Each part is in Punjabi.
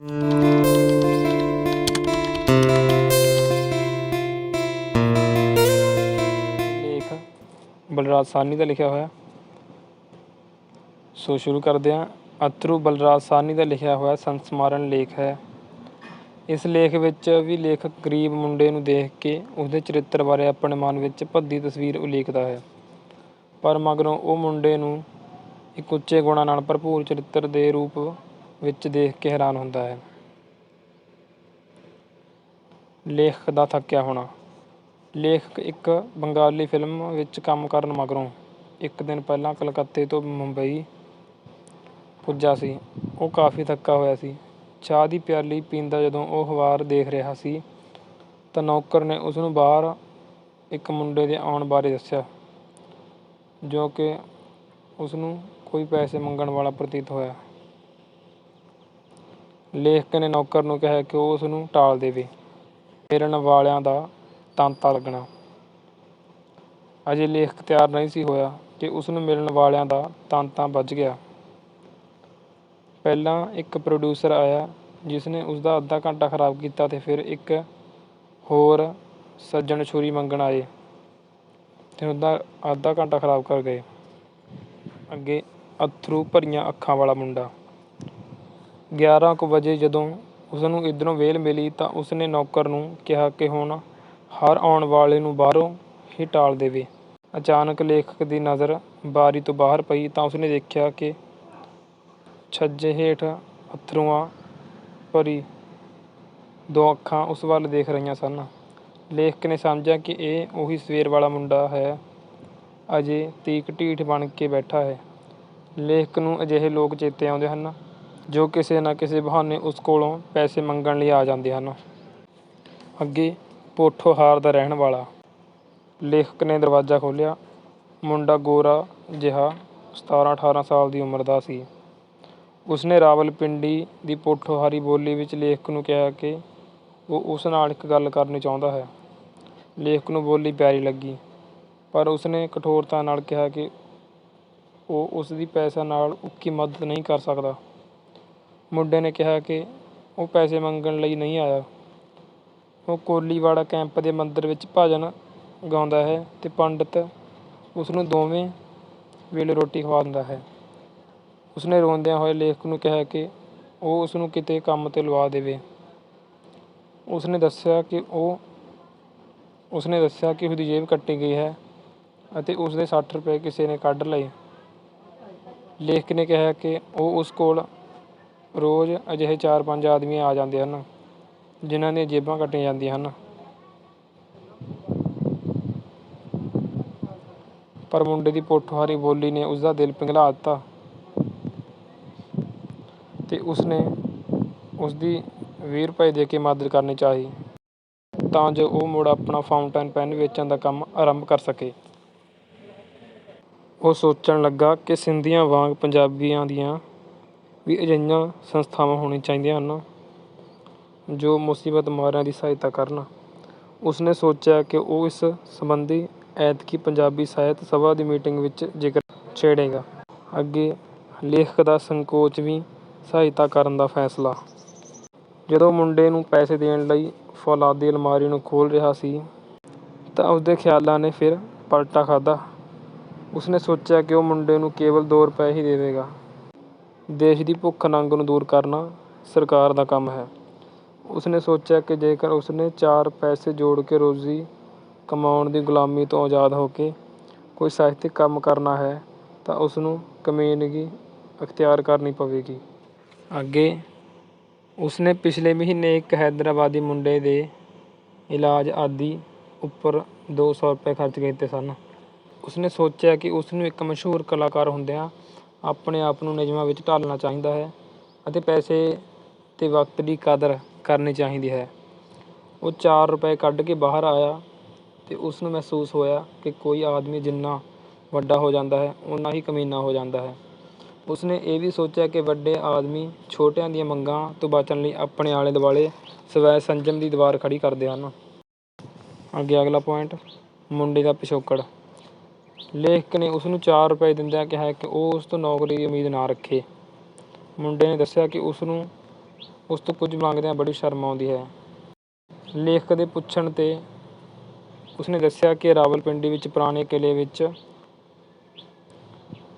ਲੇਖ ਬਲਰਾਜ ਸਾਹਨੀ ਦਾ ਲਿਖਿਆ ਹੋਇਆ। ਸੋ ਸ਼ੁਰੂ ਕਰਦੇ ਹਾਂ। ਅਥਰੂ ਬਲਰਾਜ ਸਾਹਨੀ ਦਾ ਲਿਖਿਆ ਹੋਇਆ ਸੰਸਮਾਰਨ ਲੇਖ ਹੈ। ਇਸ ਲੇਖ ਵਿੱਚ ਵੀ ਲੇਖਕ ਗਰੀਬ ਮੁੰਡੇ ਨੂੰ ਦੇਖ ਕੇ ਉਸਦੇ ਚਰਿੱਤਰ ਬਾਰੇ ਆਪਣੇ ਮਨ ਵਿੱਚ ਭੱਦੀ ਤਸਵੀਰ ਉਲੀਕਦਾ ਹੈ। ਪਰ ਮਗਰੋਂ ਉਹ ਮੁੰਡੇ ਨੂੰ ਇੱਕ ਉੱਚੇ ਗੁਣਾਂ ਨਾਲ ਭਰਪੂਰ ਚਰਿੱਤਰ ਦੇ ਰੂਪ ਵਿੱਚ ਦੇਖ ਕੇ ਹੈਰਾਨ ਹੁੰਦਾ ਹੈ। ਲੇਖਕ ਦਾ ਥੱਕਿਆ ਹੋਣਾ। ਲੇਖਕ ਇੱਕ ਬੰਗਾਲੀ ਫਿਲਮ ਵਿੱਚ ਕੰਮ ਕਰਨ ਮਗਰੋਂ ਇੱਕ ਦਿਨ ਪਹਿਲਾਂ ਕਲਕੱਤੇ ਤੋਂ ਮੁੰਬਈ ਪੁੱਜਾ ਸੀ। ਉਹ ਕਾਫੀ ਥੱਕਾ ਹੋਇਆ ਸੀ। ਚਾਹ ਦੀ ਪਿਆਲੀ ਪੀਂਦਾ ਜਦੋਂ ਉਹ ਅਖਬਾਰ ਦੇਖ ਰਿਹਾ ਸੀ ਤਾਂ ਨੌਕਰ ਨੇ ਉਸ ਨੂੰ ਬਾਹਰ ਇੱਕ ਮੁੰਡੇ ਦੇ ਆਉਣ ਬਾਰੇ ਦੱਸਿਆ, ਜੋ ਕਿ ਉਸ ਨੂੰ ਕੋਈ ਪੈਸੇ ਮੰਗਣ ਵਾਲਾ ਪ੍ਰਤੀਤ ਹੋਇਆ। ਲੇਖਕ ਨੇ ਨੌਕਰ ਨੂੰ ਕਿਹਾ ਕਿ ਉਹ ਉਸ ਨੂੰ ਟਾਲ ਦੇਵੇ। ਮਿਲਣ ਵਾਲਿਆਂ ਦਾ ਤਾਂਤਾ ਲੱਗਣਾ। ਅਜੇ ਲੇਖਕ ਤਿਆਰ ਨਹੀਂ ਸੀ ਹੋਇਆ ਕਿ ਉਸ ਨੂੰ ਮਿਲਣ ਵਾਲਿਆਂ ਦਾ ਤਾਂਤਾ ਵੱਜ ਗਿਆ। ਪਹਿਲਾਂ ਇੱਕ ਪ੍ਰੋਡਿਊਸਰ ਆਇਆ, ਜਿਸਨੇ ਉਸਦਾ ਅੱਧਾ ਘੰਟਾ ਖਰਾਬ ਕੀਤਾ ਤੇ ਫਿਰ ਇੱਕ ਹੋਰ ਸੱਜਣ ਛੁਰੀ ਮੰਗਣ ਆਏ ਤੇ ਉਸਦਾ ਅੱਧਾ ਘੰਟਾ ਖਰਾਬ ਕਰ ਗਏ। ਅੱਗੇ ਅੱਥਰੂ ਭਰੀਆਂ ਅੱਖਾਂ ਵਾਲਾ ਮੁੰਡਾ। 11 ਕੁ ਵਜੇ ਜਦੋਂ ਉਸਨੂੰ ਇੱਧਰੋਂ ਵੇਲ ਮਿਲੀ ਤਾਂ ਉਸਨੇ ਨੌਕਰ ਨੂੰ ਕਿਹਾ ਕਿ ਹੁਣ ਹਰ ਆਉਣ ਵਾਲੇ ਨੂੰ ਬਾਹਰੋਂ ਹੀ ਟਾਲ ਦੇਵੇ। ਅਚਾਨਕ ਲੇਖਕ ਦੀ ਨਜ਼ਰ ਬਾਰੀ ਤੋਂ ਬਾਹਰ ਪਈ ਤਾਂ ਉਸਨੇ ਦੇਖਿਆ ਕਿ ਛੱਜੇ ਹੇਠ ਅੱਥਰੂਆਂ ਭਰੀ ਦੋ ਅੱਖਾਂ ਉਸ ਵੱਲ ਦੇਖ ਰਹੀਆਂ ਸਨ। ਲੇਖਕ ਨੇ ਸਮਝਿਆ ਕਿ ਇਹ ਉਹੀ ਸਵੇਰ ਵਾਲਾ ਮੁੰਡਾ ਹੈ। ਅਜੇ ਤੀਕ ਢੀਠ ਬਣ ਕੇ ਬੈਠਾ ਹੈ। ਲੇਖਕ ਨੂੰ ਅਜਿਹੇ ਲੋਕ ਚੇਤੇ ਆਉਂਦੇ ਹਨ। ਜੋ ਕਿਸੇ ਨਾ ਕਿਸੇ ਬਹਾਨੇ ਉਸ ਕੋਲੋਂ ਪੈਸੇ ਮੰਗਣ ਲਈ ਆ ਜਾਂਦੇ ਹਨ। ਅੱਗੇ ਪੋਠੋਹਾਰ ਦਾ ਰਹਿਣ ਵਾਲਾ ਲੇਖਕ ਨੇ ਦਰਵਾਜ਼ਾ ਖੋਲ੍ਹਿਆ। ਮੁੰਡਾ ਗੋਰਾ ਜਿਹਾ 17 18 ਸਾਲ ਦੀ ਉਮਰ ਦਾ ਸੀ। ਉਸਨੇ ਰਾਵਲਪਿੰਡੀ ਦੀ ਪੋਠੋਹਾਰੀ ਬੋਲੀ ਵਿੱਚ ਲੇਖਕ ਨੂੰ ਕਿਹਾ ਕਿ ਉਹ ਉਸ ਨਾਲ ਇੱਕ ਗੱਲ ਕਰਨੀ ਚਾਹੁੰਦਾ ਹੈ। ਲੇਖਕ ਨੂੰ ਬੋਲੀ ਪਿਆਰੀ ਲੱਗੀ, ਪਰ ਉਸਨੇ ਕਠੋਰਤਾ ਨਾਲ ਕਿਹਾ ਕਿ ਉਹ ਉਸ ਦੀ ਪੈਸਾ ਨਾਲ ਉੱਕੀ ਮਦਦ ਨਹੀਂ ਕਰ ਸਕਦਾ। ਮੁੰਡੇ ਨੇ ਕਿਹਾ ਕਿ ਉਹ ਪੈਸੇ ਮੰਗਣ ਲਈ ਨਹੀਂ ਆਇਆ। ਉਹ ਕੋਲੀਵਾੜਾ ਕੈਂਪ ਦੇ ਮੰਦਰ ਵਿੱਚ ਭਜਨ ਗਾਉਂਦਾ ਹੈ ਅਤੇ ਪੰਡਿਤ ਉਸ ਨੂੰ ਦੋਵੇਂ ਵੇਲੇ ਰੋਟੀ ਖਵਾ ਦਿੰਦਾ ਹੈ। ਉਸਨੇ ਰੋਂਦਿਆਂ ਹੋਏ ਲੇਖਕ ਨੂੰ ਕਿਹਾ ਕਿ ਉਹ ਉਸ ਨੂੰ ਕਿਤੇ ਕੰਮ ਤੇ ਲਵਾ ਦੇਵੇ। ਉਸਨੇ ਦੱਸਿਆ ਕਿ ਉਹ, ਉਸਨੇ ਦੱਸਿਆ ਕਿ ਉਸਦੀ ਜੇਬ ਕੱਟੀ ਗਈ ਹੈ ਅਤੇ ਉਸ ਦੇ 60 ਰੁਪਏ ਕਿਸੇ ਨੇ ਕੱਢ ਲਏ। ਲੇਖਕ ਨੇ ਕਿਹਾ ਕਿ ਉਹ ਉਸ ਕੋਲ ਰੋਜ਼ ਅਜਿਹੇ 4-5 ਆਦਮੀ ਆ ਜਾਂਦੇ ਹਨ, ਜਿਨ੍ਹਾਂ ਦੀਆਂ ਜੇਬਾਂ ਕੱਟੀਆਂ ਜਾਂਦੀਆਂ ਹਨ। ਪਰ ਮੁੰਡੇ ਦੀ ਪੋਠੋਹਾਰੀ ਬੋਲੀ ਨੇ ਉਸ ਦਾ ਦਿਲ ਪਿਘਲਾ ਦਿੱਤਾ ਤੇ ਉਸਨੇ ਉਸ ਦੀ 20 ਰੁਪਏ ਦੇ ਕੇ ਮਦਦ ਕਰਨੀ ਚਾਹੀ, ਤਾਂ ਜੋ ਉਹ ਮੁੜ ਆਪਣਾ ਫਾਊਂਟੇਨ ਪੈਨ ਵੇਚਣ ਦਾ ਕੰਮ ਆਰੰਭ ਕਰ ਸਕੇ। ਉਹ ਸੋਚਣ ਲੱਗਾ ਕਿ ਸਿੰਧੀਆਂ ਵਾਂਗ ਪੰਜਾਬੀਆਂ ਦੀਆਂ ਵੀ ਅਜਿਹੀਆਂ ਸੰਸਥਾਵਾਂ ਹੋਣੀਆਂ ਚਾਹੀਦੀਆਂ ਹਨ ਜੋ ਮੁਸੀਬਤ ਮਾਰਿਆਂ ਦੀ ਸਹਾਇਤਾ ਕਰਨ। ਉਸਨੇ ਸੋਚਿਆ ਕਿ ਉਹ ਇਸ ਸੰਬੰਧੀ ਐਤਕੀ ਪੰਜਾਬੀ ਸਾਹਿਤ ਸਭਾ ਦੀ ਮੀਟਿੰਗ ਵਿੱਚ ਜ਼ਿਕਰ ਛੇੜੇਗਾ। ਅੱਗੇ ਲੇਖਕ ਦਾ ਸੰਕੋਚ ਵੀ ਸਹਾਇਤਾ ਕਰਨ ਦਾ ਫੈਸਲਾ। ਜਦੋਂ ਮੁੰਡੇ ਨੂੰ ਪੈਸੇ ਦੇਣ ਲਈ ਫੌਲਾਦੀ ਅਲਮਾਰੀ ਨੂੰ ਖੋਲ੍ਹ ਰਿਹਾ ਸੀ, ਤਾਂ ਉਸਦੇ ਖਿਆਲਾਂ ਨੇ ਫਿਰ ਪਲਟਾ ਖਾਧਾ। ਉਸਨੇ ਸੋਚਿਆ ਕਿ ਉਹ ਮੁੰਡੇ ਨੂੰ ਕੇਵਲ 2 ਰੁਪਏ ਹੀ ਦੇਵੇਗਾ। ਦੇਸ਼ ਦੀ ਭੁੱਖ ਨੰਗ ਨੂੰ ਦੂਰ ਕਰਨਾ ਸਰਕਾਰ ਦਾ ਕੰਮ ਹੈ। ਉਸਨੇ ਸੋਚਿਆ ਕਿ ਜੇਕਰ ਉਸਨੇ ਚਾਰ ਪੈਸੇ ਜੋੜ ਕੇ ਰੋਜ਼ੀ ਕਮਾਉਣ ਦੀ ਗੁਲਾਮੀ ਤੋਂ ਆਜ਼ਾਦ ਹੋ ਕੇ ਕੋਈ ਸਾਹਿਤਕ ਕੰਮ ਕਰਨਾ ਹੈ, ਤਾਂ ਉਸਨੂੰ ਕਮੀਨਗੀ ਅਖਤਿਆਰ ਕਰਨੀ ਪਵੇਗੀ। ਅੱਗੇ ਉਸਨੇ ਪਿਛਲੇ ਮਹੀਨੇ ਇੱਕ ਹੈਦਰਾਬਾਦੀ ਮੁੰਡੇ ਦੇ ਇਲਾਜ ਆਦਿ ਉੱਪਰ 200 ਰੁਪਏ ਖਰਚ ਕੀਤੇ ਸਨ। ਉਸਨੇ ਸੋਚਿਆ ਕਿ ਉਸ ਨੂੰ ਇੱਕ ਮਸ਼ਹੂਰ ਕਲਾਕਾਰ ਹੁੰਦਿਆਂ ਆਪਣੇ ਆਪ ਨੂੰ ਨਿਯਮਾਂ ਵਿੱਚ ਢਾਲਣਾ ਚਾਹੀਦਾ ਹੈ ਅਤੇ ਪੈਸੇ ਅਤੇ ਵਕਤ ਦੀ ਕਦਰ ਕਰਨੀ ਚਾਹੀਦੀ ਹੈ। ਉਹ ਚਾਰ ਰੁਪਏ ਕੱਢ ਕੇ ਬਾਹਰ ਆਇਆ ਅਤੇ ਉਸ ਨੂੰ ਮਹਿਸੂਸ ਹੋਇਆ ਕਿ ਕੋਈ ਆਦਮੀ ਜਿੰਨਾ ਵੱਡਾ ਹੋ ਜਾਂਦਾ ਹੈ ਉਨਾ ਹੀ ਕਮੀਨਾ ਹੋ ਜਾਂਦਾ ਹੈ। ਉਸਨੇ ਇਹ ਵੀ ਸੋਚਿਆ ਕਿ ਵੱਡੇ ਆਦਮੀ ਛੋਟਿਆਂ ਦੀਆਂ ਮੰਗਾਂ ਤੋਂ ਬਚਣ ਲਈ ਆਪਣੇ ਆਲੇ ਦੁਆਲੇ ਸਵੈ ਸੰਜਮ ਦੀ ਦੀਵਾਰ ਖੜੀ ਕਰਦੇ ਹਨ। ਅੱਗੇ ਅਗਲਾ ਪੁਆਇੰਟ ਮੁੰਡੇ ਦਾ ਪਿਛੋਕੜ। ਲੇਖਕ ਨੇ ਉਸ ਨੂੰ 4 ਰੁਪਏ ਦਿੰਦਿਆਂ ਕਿਹਾ ਕਿ ਉਹ ਉਸ ਤੋਂ ਨੌਕਰੀ ਦੀ ਉਮੀਦ ਨਾ ਰੱਖੇ। ਮੁੰਡੇ ਨੇ ਦੱਸਿਆ ਕਿ ਉਸ ਨੂੰ ਉਸ ਤੋਂ ਕੁਝ ਮੰਗਦਿਆਂ ਬੜੀ ਸ਼ਰਮ ਆਉਂਦੀ ਹੈ। ਲੇਖਕ ਦੇ ਪੁੱਛਣ 'ਤੇ ਉਸਨੇ ਦੱਸਿਆ ਕਿ ਰਾਵਲਪਿੰਡੀ ਵਿੱਚ ਪੁਰਾਣੇ ਕਿਲ੍ਹੇ ਵਿੱਚ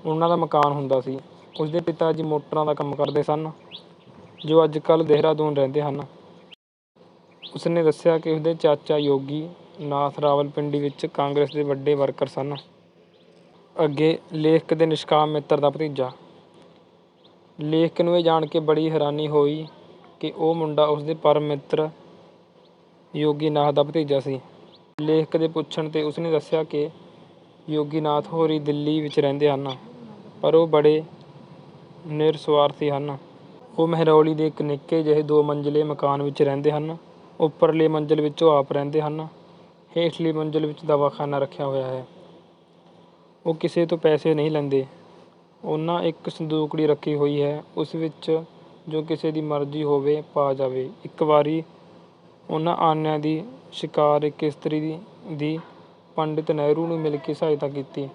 ਉਹਨਾਂ ਦਾ ਮਕਾਨ ਹੁੰਦਾ ਸੀ। ਉਸਦੇ ਪਿਤਾ ਜੀ ਮੋਟਰਾਂ ਦਾ ਕੰਮ ਕਰਦੇ ਸਨ, ਜੋ ਅੱਜ ਕੱਲ੍ਹ ਦੇਹਰਾਦੂਨ ਰਹਿੰਦੇ ਹਨ। ਉਸਨੇ ਦੱਸਿਆ ਕਿ ਉਸਦੇ ਚਾਚਾ ਯੋਗੀ ਨਾਥ ਰਾਵਲਪਿੰਡੀ ਵਿੱਚ ਕਾਂਗਰਸ ਦੇ ਵੱਡੇ ਵਰਕਰ ਸਨ। ਅੱਗੇ ਲੇਖਕ ਦੇ ਨਿਸ਼ਕਾਮ ਮਿੱਤਰ ਦਾ ਭਤੀਜਾ। ਲੇਖਕ ਨੂੰ ਇਹ ਜਾਣ ਕੇ ਬੜੀ ਹੈਰਾਨੀ ਹੋਈ ਕਿ ਉਹ ਮੁੰਡਾ ਉਸਦੇ ਪਰਮ ਮਿੱਤਰ ਯੋਗੀਨਾਥ ਦਾ ਭਤੀਜਾ ਸੀ। ਲੇਖਕ ਦੇ ਪੁੱਛਣ 'ਤੇ ਉਸਨੇ ਦੱਸਿਆ ਕਿ ਯੋਗੀਨਾਥ ਹੋਰੀ ਦਿੱਲੀ ਵਿੱਚ ਰਹਿੰਦੇ ਹਨ, ਪਰ ਉਹ ਬੜੇ ਨਿਰਸਵਾਰਥੀ ਹਨ। ਉਹ ਮਹਿਰੌਲੀ ਦੇ ਇੱਕ ਨਿੱਕੇ ਜਿਹੇ ਦੋ ਮੰਜ਼ਲੇ ਮਕਾਨ ਵਿੱਚ ਰਹਿੰਦੇ ਹਨ, ਉੱਪਰਲੇ ਮੰਜ਼ਲ ਵਿੱਚ ਉਹ ਆਪ ਰਹਿੰਦੇ ਹਨ, ਹੇਠਲੀ ਮੰਜ਼ਲ ਵਿੱਚ ਦਵਾਖਾਨਾ ਰੱਖਿਆ ਹੋਇਆ ਹੈ। ਉਹ ਕਿਸੇ ਤੋਂ ਪੈਸੇ ਨਹੀਂ ਲੈਂਦੇ। ਉਹਨਾਂ ਇੱਕ ਸੰਦੂਕੜੀ ਰੱਖੀ ਹੋਈ ਹੈ। ਉਸ ਵਿੱਚ ਜੋ ਕਿਸੇ ਦੀ ਮਰਜ਼ੀ ਹੋਵੇ ਪਾ ਜਾਵੇ। ਇੱਕ ਵਾਰੀ ਉਹਨਾਂ ਆਨਿਆਂ ਦੀ ਸ਼ਿਕਾਰ ਇੱਕ ਇਸਤਰੀ ਦੀ ਦੀ ਪੰਡਿਤ ਨਹਿਰੂ ਨੂੰ ਮਿਲ ਕੇ ਸਹਾਇਤਾ ਕੀਤੀ।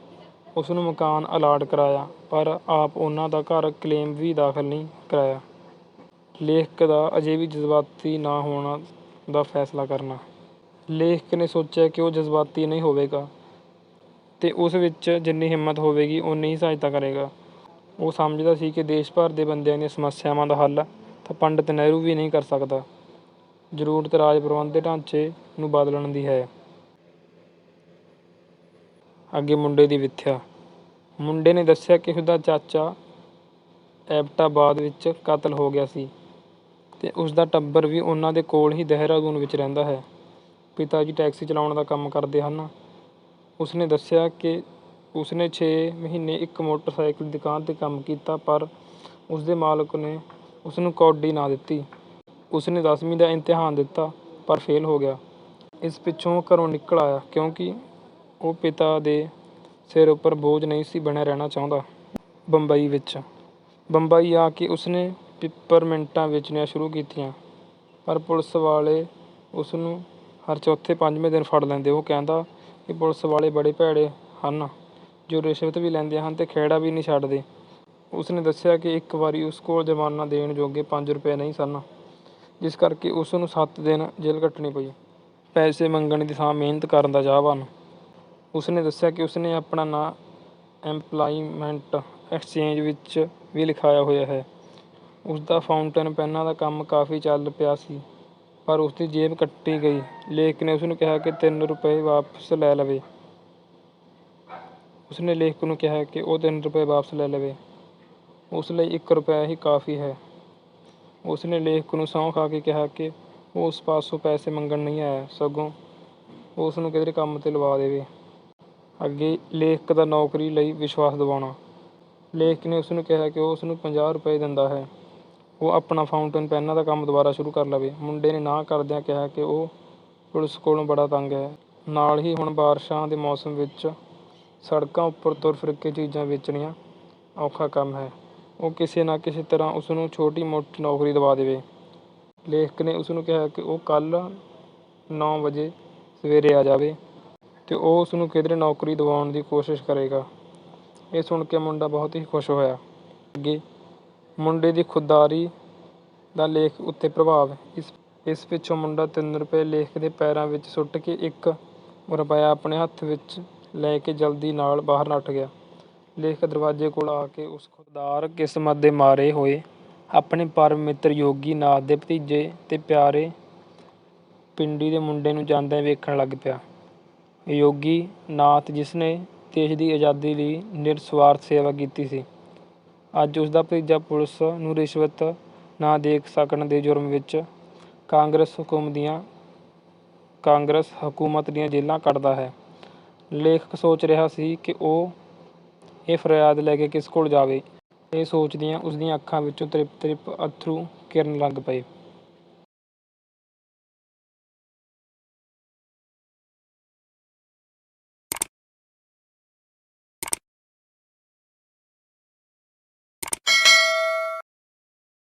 ਉਸ ਨੂੰ ਮਕਾਨ ਅਲਾਟ ਕਰਾਇਆ, ਪਰ ਆਪ ਉਹਨਾਂ ਦਾ ਘਰ ਕਲੇਮ ਵੀ ਦਾਖਲ ਨਹੀਂ ਕਰਾਇਆ। ਲੇਖਕ ਦਾ ਅਜੇ ਵੀ ਜਜ਼ਬਾਤੀ ਨਾ ਹੋਣਾ ਦਾ ਫੈਸਲਾ ਕਰਨਾ। ਲੇਖਕ ਨੇ ਸੋਚਿਆ ਕਿ ਉਹ ਜਜ਼ਬਾਤੀ ਨਹੀਂ ਹੋਵੇਗਾ। ਅਤੇ ਉਸ ਵਿੱਚ ਜਿੰਨੀ ਹਿੰਮਤ ਹੋਵੇਗੀ, ਓਨੀ ਹੀ ਸਹਾਇਤਾ ਕਰੇਗਾ। ਉਹ ਸਮਝਦਾ ਸੀ ਕਿ ਦੇਸ਼ ਭਰ ਦੇ ਬੰਦਿਆਂ ਦੀਆਂ ਸਮੱਸਿਆਵਾਂ ਦਾ ਹੱਲ ਤਾਂ ਪੰਡਿਤ ਨਹਿਰੂ ਵੀ ਨਹੀਂ ਕਰ ਸਕਦਾ। ਜ਼ਰੂਰਤ ਰਾਜ ਪ੍ਰਬੰਧ ਦੇ ਢਾਂਚੇ ਨੂੰ ਬਦਲਣ ਦੀ ਹੈ। ਅੱਗੇ ਮੁੰਡੇ ਦੀ ਵਿਥਿਆ। ਮੁੰਡੇ ਨੇ ਦੱਸਿਆ ਕਿ ਉਸਦਾ ਚਾਚਾ ਐਬਟਾਬਾਦ ਵਿੱਚ ਕਤਲ ਹੋ ਗਿਆ ਸੀ ਤੇ ਉਸ ਦਾ ਟੱਬਰ ਵੀ ਉਹਨਾਂ ਦੇ ਕੋਲ ਹੀ ਦੇਹਰਾਦੂਨ ਵਿੱਚ ਰਹਿੰਦਾ ਹੈ। ਪਿਤਾ ਜੀ ਟੈਕਸੀ ਚਲਾਉਣ ਦਾ ਕੰਮ ਕਰਦੇ ਹਨ। ਉਸਨੇ ਦੱਸਿਆ ਕਿ ਉਸਨੇ ਛੇ ਮਹੀਨੇ ਇੱਕ ਮੋਟਰਸਾਈਕਲ ਦੁਕਾਨ ਤੇ ਕੰਮ ਕੀਤਾ, ਪਰ ਉਸਦੇ ਮਾਲਕ ਨੇ ਉਸਨੂੰ ਕੌਡੀ ਨਾ ਦਿੱਤੀ। ਉਸਨੇ 10ਵੀਂ ਦਾ ਇਮਤਿਹਾਨ ਦਿੱਤਾ, ਪਰ ਫੇਲ ਹੋ ਗਿਆ। ਇਸ ਪਿੱਛੋਂ ਘਰੋਂ ਨਿਕਲ ਆਇਆ, ਕਿਉਂਕਿ ਉਹ ਪਿਤਾ ਦੇ ਸਿਰ ਉੱਪਰ ਬੋਝ ਨਹੀਂ ਸੀ ਬਣਿਆ ਰਹਿਣਾ ਚਾਹੁੰਦਾ ਬੰਬਈ ਵਿੱਚ। ਬੰਬਈ ਆ ਕੇ ਉਸਨੇ ਪਿਪਰਮਿੰਟਾਂ ਵੇਚਣੀਆਂ ਸ਼ੁਰੂ ਕੀਤੀਆਂ, ਪਰ ਪੁਲਿਸ ਵਾਲੇ ਉਸ ਨੂੰ ਹਰ ਚੌਥੇ ਪੰਜਵੇਂ ਦਿਨ ਫੜ ਲੈਂਦੇ। ਉਹ ਕਹਿੰਦਾ ਕਿ ਪੁਲਿਸ ਵਾਲੇ ਬੜੇ ਭੈੜੇ ਹਨ, ਜੋ ਰਿਸ਼ਵਤ ਵੀ ਲੈਂਦੇ ਹਨ ਅਤੇ ਖਹਿੜਾ ਵੀ ਨਹੀਂ ਛੱਡਦੇ। ਉਸਨੇ ਦੱਸਿਆ ਕਿ ਇੱਕ ਵਾਰੀ ਉਸ ਕੋਲ ਜ਼ਮਾਨਾ ਦੇਣ ਜੋਗੇ ਪੰਜ ਰੁਪਏ ਨਹੀਂ ਸਨ, ਜਿਸ ਕਰਕੇ ਉਸ ਨੂੰ ਸੱਤ ਦਿਨ ਜੇਲ੍ਹ ਕੱਟਣੀ ਪਈ। ਪੈਸੇ ਮੰਗਣ ਦੀ ਥਾਂ ਮਿਹਨਤ ਕਰਨ ਦਾ ਚਾਹਵਾਨ ਉਸਨੇ ਦੱਸਿਆ ਕਿ ਉਸਨੇ ਆਪਣਾ ਨਾਂ ਐਮਪਲਾਈਮੈਂਟ ਐਕਸਚੇਂਜ ਵਿੱਚ ਵੀ ਲਿਖਾਇਆ ਹੋਇਆ ਹੈ। ਉਸਦਾ ਫਾਊਂਟਨ ਪੈਨਾਂ ਦਾ ਕੰਮ ਕਾਫੀ ਚੱਲ ਪਿਆ ਸੀ। ਪਰ ਉਸਦੀ ਜੇਬ ਕੱਟੀ ਗਈ, ਲੇਖਕ ਨੇ ਉਸਨੂੰ ਕਿਹਾ ਕਿ ਤਿੰਨ ਰੁਪਏ ਵਾਪਸ ਲੈ ਲਵੇ। ਉਸਨੇ ਲੇਖਕ ਨੂੰ ਕਿਹਾ ਕਿ ਉਹ ਤਿੰਨ ਰੁਪਏ ਵਾਪਸ ਲੈ ਲਵੇ। ਉਸ ਲਈ ਇੱਕ ਰੁਪਇਆ ਹੀ ਕਾਫੀ ਹੈ। ਉਸਨੇ ਲੇਖਕ ਨੂੰ ਸਹੁੰ ਖਾ ਕੇ ਕਿਹਾ ਕਿ ਉਹ ਉਸ ਪਾਸੋਂ ਪੈਸੇ ਮੰਗਣ ਨਹੀਂ ਆਇਆ, ਸਗੋਂ ਉਹ ਉਸ ਨੂੰ ਕਿਧਰੇ ਕੰਮ ਤੇ ਲਵਾ ਦੇਵੇ। ਅੱਗੇ ਲੇਖਕ ਦਾ ਨੌਕਰੀ ਲਈ ਵਿਸ਼ਵਾਸ ਦਿਵਾਉਣਾ। ਲੇਖਕ ਨੇ ਉਸ ਨੂੰ ਕਿਹਾ ਕਿ ਉਹ ਉਸ ਨੂੰ 50 ਰੁਪਏ ਦਿੰਦਾ ਹੈ। ਉਹ ਆਪਣਾ ਫਾਊਂਟੇਨ ਪੈਨਾਂ ਦਾ ਕੰਮ ਦੁਬਾਰਾ ਸ਼ੁਰੂ ਕਰ ਲਵੇ। ਮੁੰਡੇ ਨੇ ਨਾ ਕਰਦਿਆਂ ਕਿਹਾ ਕਿ ਉਹ ਪੁਲਿਸ ਕੋਲੋਂ ਬੜਾ ਤੰਗ ਹੈ। ਨਾਲ ਹੀ ਹੁਣ ਬਾਰਿਸ਼ਾਂ ਦੇ ਮੌਸਮ ਵਿੱਚ ਸੜਕਾਂ ਉੱਪਰ ਤੁਰ ਫਿਰ ਕੇ ਚੀਜ਼ਾਂ ਵੇਚਣੀਆਂ ਔਖਾ ਕੰਮ ਹੈ। ਉਹ ਕਿਸੇ ਨਾ ਕਿਸੇ ਤਰ੍ਹਾਂ ਉਸ ਨੂੰ ਛੋਟੀ ਮੋਟੀ ਨੌਕਰੀ ਦਵਾ ਦੇਵੇ। ਲੇਖਕ ਨੇ ਉਸ ਨੂੰ ਕਿਹਾ ਕਿ ਉਹ ਕੱਲ੍ਹ ਨੌ ਵਜੇ ਸਵੇਰੇ ਆ ਜਾਵੇ ਤੇ ਉਹ ਉਸ ਨੂੰ ਕਿਧਰੇ ਨੌਕਰੀ ਦਿਵਾਉਣ ਦੀ ਕੋਸ਼ਿਸ਼ ਕਰੇਗਾ। ਇਹ ਸੁਣ ਕੇ ਮੁੰਡਾ ਬਹੁਤ ਹੀ ਖੁਸ਼ ਹੋਇਆ। ਅੱਗੇ ਮੁੰਡੇ ਦੀ ਖੁਦਦਾਰੀ ਦਾ ਲੇਖ ਉੱਤੇ ਪ੍ਰਭਾਵ ਇਸ ਇਸ ਪਿੱਛੋਂ ਮੁੰਡਾ ਤਿੰਨ ਰੁਪਏ ਲੇਖ ਦੇ ਪੈਰਾਂ ਵਿੱਚ ਸੁੱਟ ਕੇ ਇੱਕ ਰੁਪਇਆ ਆਪਣੇ ਹੱਥ ਵਿੱਚ ਲੈ ਕੇ ਜਲਦੀ ਨਾਲ ਬਾਹਰ ਨੱਠ ਗਿਆ। ਲੇਖ ਦਰਵਾਜ਼ੇ ਕੋਲ ਆ ਕੇ ਉਸ ਖੁਦਦਾਰ ਕਿਸਮਤ ਦੇ ਮਾਰੇ ਹੋਏ ਆਪਣੇ ਪਰਮ ਮਿੱਤਰ ਯੋਗੀ ਨਾਥ ਦੇ ਭਤੀਜੇ ਤੇ ਪਿਆਰੇ ਪਿੰਡੀ ਦੇ ਮੁੰਡੇ ਨੂੰ ਜਾਂਦਿਆਂ ਵੇਖਣ ਲੱਗ ਪਿਆ। ਯੋਗੀ ਨਾਥ ਜਿਸ ਨੇ ਦੇਸ਼ ਦੀ ਆਜ਼ਾਦੀ ਲਈ ਨਿਰਸਵਾਰਥ ਸੇਵਾ ਕੀਤੀ ਸੀ। ਅੱਜ ਉਸ ਦਾ ਭਤੀਜਾ ਪੁਲਿਸ ਨੂੰ ਰਿਸ਼ਵਤ ਨਾ ਦੇ ਸਕਣ ਦੇ ਜੁਰਮ ਵਿੱਚ ਕਾਂਗਰਸ ਹੁਕਮ ਦੀਆਂ, ਕਾਂਗਰਸ ਹਕੂਮਤ ਦੀਆਂ ਜੇਲ੍ਹਾਂ ਕੱਟਦਾ ਹੈ। ਲੇਖਕ ਸੋਚ ਰਿਹਾ ਸੀ ਕਿ ਉਹ ਇਹ ਫਰਿਆਦ ਲੈ ਕੇ ਕਿਸ ਕੋਲ ਜਾਵੇ। ਇਹ ਸੋਚਦਿਆਂ ਉਸ ਦੀਆਂ ਅੱਖਾਂ ਵਿੱਚੋਂ ਤ੍ਰਿਪ ਤ੍ਰਿਪ ਅਥਰੂ ਕਿਰਨ ਲੱਗ ਪਏ।